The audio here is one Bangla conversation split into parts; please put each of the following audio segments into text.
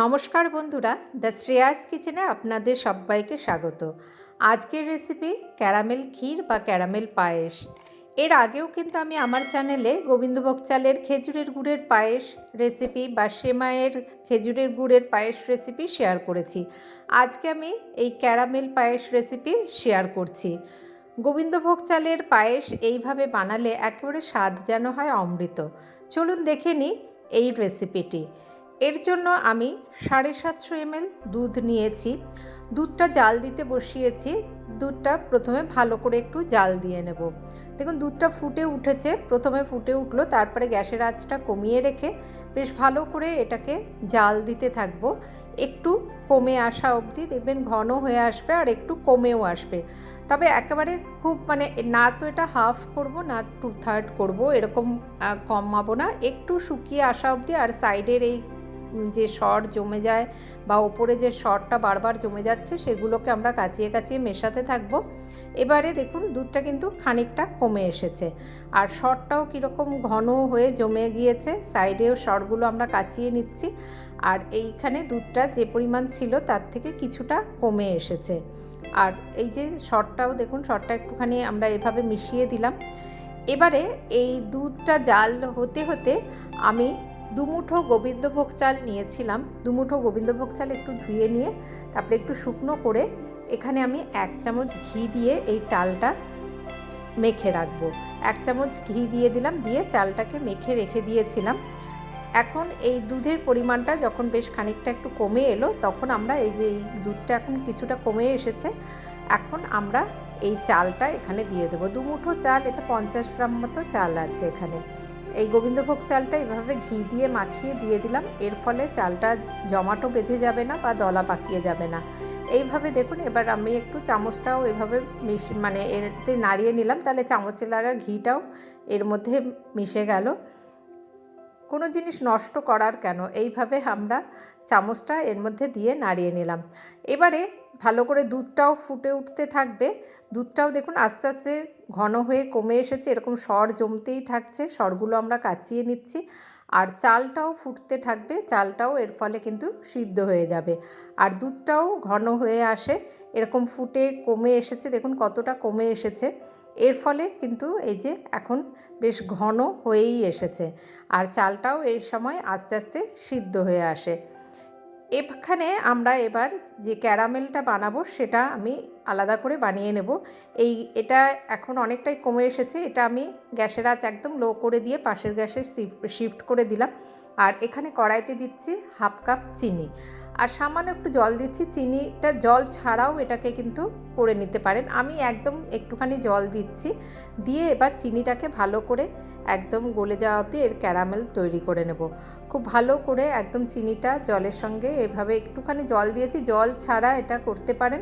নমস্কার বন্ধুরা, দ্য শ্রেয়াস কিচেনে আপনাদের সবাইকে স্বাগত। আজকের রেসিপি ক্যারামেল ক্ষীর বা ক্যারামেল পায়েস। এর আগেও কিন্তু আমি আমার চ্যানেলে গোবিন্দভোগ চালের খেজুরের গুড়ের পায়েস রেসিপি বা সেমাইয়ের খেজুরের গুড়ের পায়েস রেসিপি শেয়ার করেছি। আজকে আমি এই ক্যারামেল পায়েস রেসিপি শেয়ার করছি। গোবিন্দভোগ চালের পায়েস এইভাবে বানালে একেবারে স্বাদ যেন হয় অমৃত। চলুন দেখে নিই এই রেসিপিটি এর জন্য আমি সাড়ে সাতশো এমএল দুধ নিয়েছি। দুধটা জাল দিতে বসিয়েছি। দুধটা প্রথমে ভালো করে একটু জাল দিয়ে নেব। দেখুন, দুধটা ফুটে উঠেছে। প্রথমে ফুটে উঠল, তারপরে গ্যাসের আঁচটা কমিয়ে রেখে বেশ ভালো করে এটাকে জাল দিতে থাকব। একটু কমে আসা অবধি দেখবেন ঘন হয়ে আসবে আর একটু কমেও আসবে। তবে একেবারে খুব মানে না তো এটা হাফ করব, না টু থার্ড করব, এরকম কমাবো না। একটু শুকিয়ে আসা অবধি আর সাইডের এই যে শর জমে যায় বা ওপরে যে শরটা বারবার জমে যাচ্ছে, সেগুলোকে আমরা কাচিয়ে কাচিয়ে মেশাতে থাকব। এবারে দেখুন, দুধটা কিন্তু খানিকটা কমে এসেছে। আর শরটাও কীরকম ঘন হয়ে জমে গিয়েছে, সাইডেও শরগুলো আমরা কাচিয়ে নিচ্ছি। আর এইখানে দুধটা যে পরিমাণ ছিল, তার থেকে কিছুটা কমে এসেছে। আর এই যে শরটাও দেখুন, শরটা একটুখানি আমরা এভাবে মিশিয়ে দিলাম। এবারে এই দুধটা জাল হতে হতে আমি দুমুঠো গোবিন্দভোগ চাল নিয়েছিলাম। দুমুঠো গোবিন্দভোগ চাল একটু ধুয়ে নিয়ে, তারপরে একটু শুকনো করে এখানে আমি এক চামচ ঘি দিয়ে এই চালটা মেখে রাখব। এক চামচ ঘি দিয়ে দিলাম, দিয়ে চালটাকে মেখে রেখে দিয়েছিলাম। এখন এই দুধের পরিমাণটা যখন বেশ খানিকটা একটু কমে এলো, তখন আমরা এই যে এই দুধটা এখন কিছুটা কমে এসেছে, এখন আমরা এই চালটা এখানে দিয়ে দেবো। দুমুঠো চাল, এটা পঞ্চাশ গ্রাম মতো চাল আছে এখানে। এই গোবিন্দভোগ চালটা এভাবে ঘি দিয়ে মাখিয়ে দিয়ে দিলাম। এর ফলে চালটা জমাটো বেঁধে যাবে না বা দলা পাকিয়ে যাবে না। এইভাবে দেখুন, এবার আমি একটু চামচটাও এভাবে মিশে মানে এতে নাড়িয়ে নিলাম। তাহলে চামচে লাগা ঘিটাও এর মধ্যে মিশে গেল। কোনো জিনিস নষ্ট করার কেন? এইভাবে আমরা চামচটা এর মধ্যে দিয়ে নাড়িয়ে নিলাম। এবারে ভালো করে দুধটাও ফুটে উঠতে থাকবে। দুধটাও দেখুন আস্তে আস্তে ঘন হয়ে কমে এসেছে, এরকম স্বর জমতেই থাকছে। স্বরগুলো আমরা কাচিয়ে নিচ্ছি। আর চালটাও ফুটতে থাকবে, চালটাও এর ফলে কিন্তু সিদ্ধ হয়ে যাবে। আর দুধটাও ঘন হয়ে আসে, এরকম ফুটে কমে এসেছে, দেখুন কতটা কমে এসেছে। এর ফলে কিন্তু এই যে এখন বেশ ঘন হয়েই এসেছে। আর চালটাও এই সময় আস্তে আস্তে সিদ্ধ হয়ে আসে। এখানে আমরা এবার যে ক্যারামেলটা বানাবো, সেটা আমি আলাদা করে বানিয়ে নেব। এই, এটা এখন অনেকটাই কমে এসেছে। এটা আমি গ্যাসের আঁচ একদম লো করে দিয়ে পাশের গ্যাসে শিফট করে দিলাম। আর এখানে কড়াইতে দিচ্ছি হাফ কাপ চিনি। আর সামান্য একটু জল দিচ্ছি। চিনিটা জল ছাড়াও এটাকে কিন্তু করে নিতে পারেন। আমি একদম একটুখানি জল দিচ্ছি। দিয়ে এবার চিনিটাকে ভালো করে একদম গলে যাওয়া অবধি এর ক্যারামেল তৈরি করে নেব। খুব ভালো করে একদম চিনিটা জলের সঙ্গে এভাবে একটুখানি জল দিয়েছি। জল ছাড়া এটা করতে পারেন।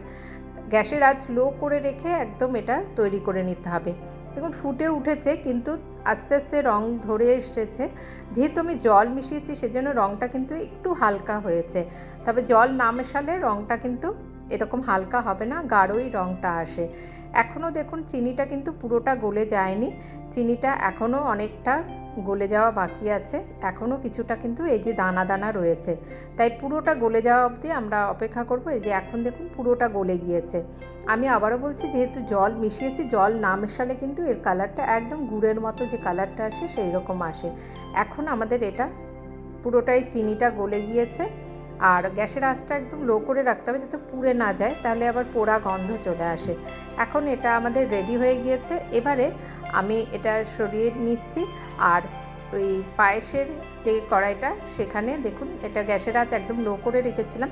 গ্যাসের আঁচ লো করে রেখে একদম এটা তৈরি করে নিতে হবে। দেখুন, ফুটে উঠেছে কিন্তু আস্তে আস্তে রং ধরে এসেছে। যেহেতু আমি জল মিশিয়েছি সেজন্য রংটা কিন্তু একটু হালকা হয়েছে। তবে জল না মেশালে রংটা কিন্তু এরকম হালকা হবে না, গাঢ়ই রঙটা আসে। এখনও দেখুন, চিনিটা কিন্তু পুরোটা গলে যায়নি। চিনিটা এখনও অনেকটা গলে যাওয়া বাকি আছে। এখনও কিছুটা কিন্তু এই যে দানা দানা রয়েছে। তাই পুরোটা গলে যাওয়া অবধি আমরা অপেক্ষা করব, এই যে এখন দেখুন পুরোটা গলে গিয়েছে। আমি আবারও বলছি, যেহেতু জল মিশিয়েছি, জল না মেশালে কিন্তু এর কালারটা একদম গুড়ের মতো যে কালারটা আসে সেই রকম আসে। এখন আমাদের এটা পুরোটাই চিনিটা গলে গিয়েছে। আর গ্যাসের আঁচটা একদম লো করে রাখতে হবে যাতে পুড়ে না যায়, তাহলে আবার পোড়া গন্ধ চলে আসে। এখন এটা আমাদের রেডি হয়ে গিয়েছে। এবারে আমি এটা সরিয়ে নিচ্ছি আর ওই পায়েসের যে কড়াইটা, সেখানে দেখুন এটা গ্যাসের আঁচ একদম লো করে রেখেছিলাম।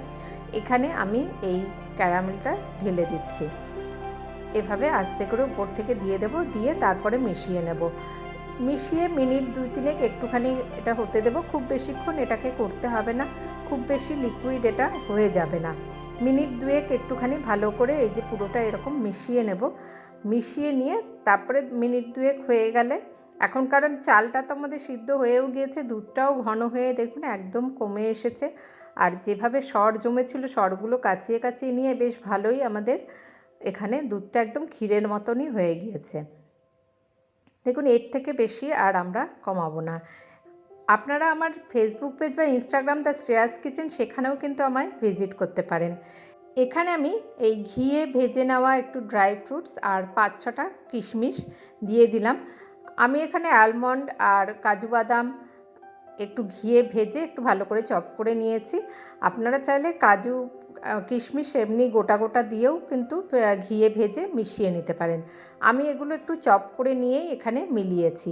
এখানে আমি এই ক্যারামেলটা ঢেলে দিচ্ছি। এভাবে আস্তে করে উপর থেকে দিয়ে দেব, দিয়ে তারপরে মিশিয়ে নেব। মিশিয়ে মিনিট দুই তিনেক একটুখানি এটা হতে দেব। খুব বেশিক্ষণ এটাকে করতে হবে না। খুব বেশি লিকুইড এটা হয়ে যাবে না। মিনিট দুয়েক একটুখানি ভালো করে এই যে পুরোটা এরকম মিশিয়ে নেব। মিশিয়ে নিয়ে তারপরে মিনিট দুয়েক হয়ে গেলে এখন কারণ চালটা তো আমাদের সিদ্ধ হয়েও গিয়েছে, দুধটাও ঘন হয়ে দেখুন একদম কমে এসেছে। আর যেভাবে সর জমেছিল সরগুলো কাচিয়ে কাচিয়ে নিয়ে বেশ ভালোই আমাদের এখানে দুধটা একদম ক্ষীরের মতনই হয়ে গিয়েছে। দেখুন, এর থেকে বেশি আর আমরা কমাবো না। আপনারা আমার ফেসবুক পেজ বা ইনস্টাগ্রাম দ্য শ্রেয়াস কিচেন সেখানেও কিন্তু আমায় ভিজিট করতে পারেন। এখানে আমি এই ঘিয়ে ভেজে নেওয়া একটু ড্রাই ফ্রুটস আর পাঁচ ছটা কিশমিশ দিয়ে দিলাম। আমি এখানে আলমন্ড আর কাজু বাদাম একটু ঘিয়ে ভেজে একটু ভালো করে চপ করে নিয়েছি। আপনারা চাইলে কাজু কিশমিশ এমনি গোটা গোটা দিয়েও কিন্তু ঘিয়ে ভেজে মিশিয়ে নিতে পারেন। আমি এগুলো একটু চপ করে নিয়েই এখানে মিলিয়েছি।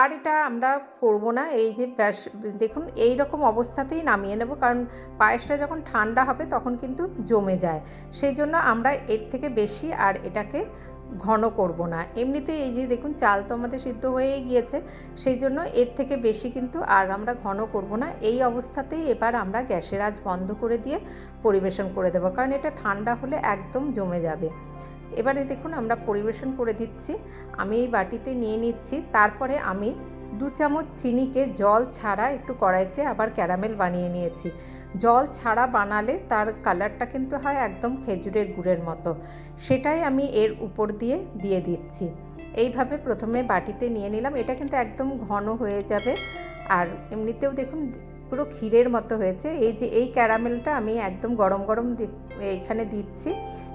আর এটা আমরা করব না, এই যে ব্যাস, দেখুন, এই রকম অবস্থাতেই নামিয়ে নেব, কারণ পায়েসটা যখন ঠান্ডা হবে তখন কিন্তু জমে যায়। সেই জন্য আমরা এর থেকে বেশি আর এটাকে ঘন করব না। এমনিতে এই যে দেখুন, চাল তো আমাদের সিদ্ধ হয়েই গিয়েছে, সেই জন্য এর থেকে বেশি কিন্তু আর আমরা ঘন করব না। এই অবস্থাতেই এবার আমরা গ্যাসের আজ বন্ধ করে দিয়ে পরিবেশন করে দেবো, কারণ এটা ঠান্ডা হলে একদম জমে যাবে। এবারে দেখুন, আমরা পরিবেশন করে দিচ্ছি, আমি এই বাটিতে নিয়ে নিচ্ছি, তারপরে আমি দু চামচ চিনিকে জল ছাড়া একটু কড়াইতে আবার ক্যারামেল বানিয়ে নিয়েছি। জল ছাড়া বানালে তার কালারটা কিন্তু হয় একদম খেজুরের গুড়ের মতো। সেটাই আমি এর উপর দিয়ে দিয়ে দিচ্ছি। এইভাবে প্রথমে বাটিতে নিয়ে নিলাম। এটা কিন্তু একদম ঘন হয়ে যাবে। আর এমনিতেও দেখুন, পুরো ক্ষীরের মতো হয়েছে। এই যে, এই ক্যারামেলটা আমি একদম গরম গরম এইখানে দিচ্ছি।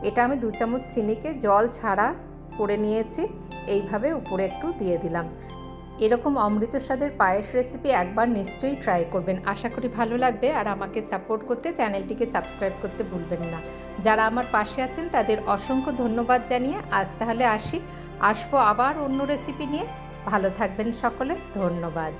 এটা আমি দু চামচ চিনিকে জল ছাড়া করে নিয়েছি। এইভাবে উপরে একটু দিয়ে দিলাম। এরকম অমৃত স্বাদের পায়েস রেসিপি একবার নিশ্চয়ই ট্রাই করবেন। আশা করি ভালো লাগবে আর আমাকে সাপোর্ট করতে চ্যানেলটিকে সাবস্ক্রাইব করতে ভুলবেন না। যারা আমার পাশে আছেন, তাদের অসংখ্য ধন্যবাদ জানিয়ে আজ তাহলে আসি। আসব আবার অন্য রেসিপি নিয়ে। ভালো থাকবেন সকলে, ধন্যবাদ।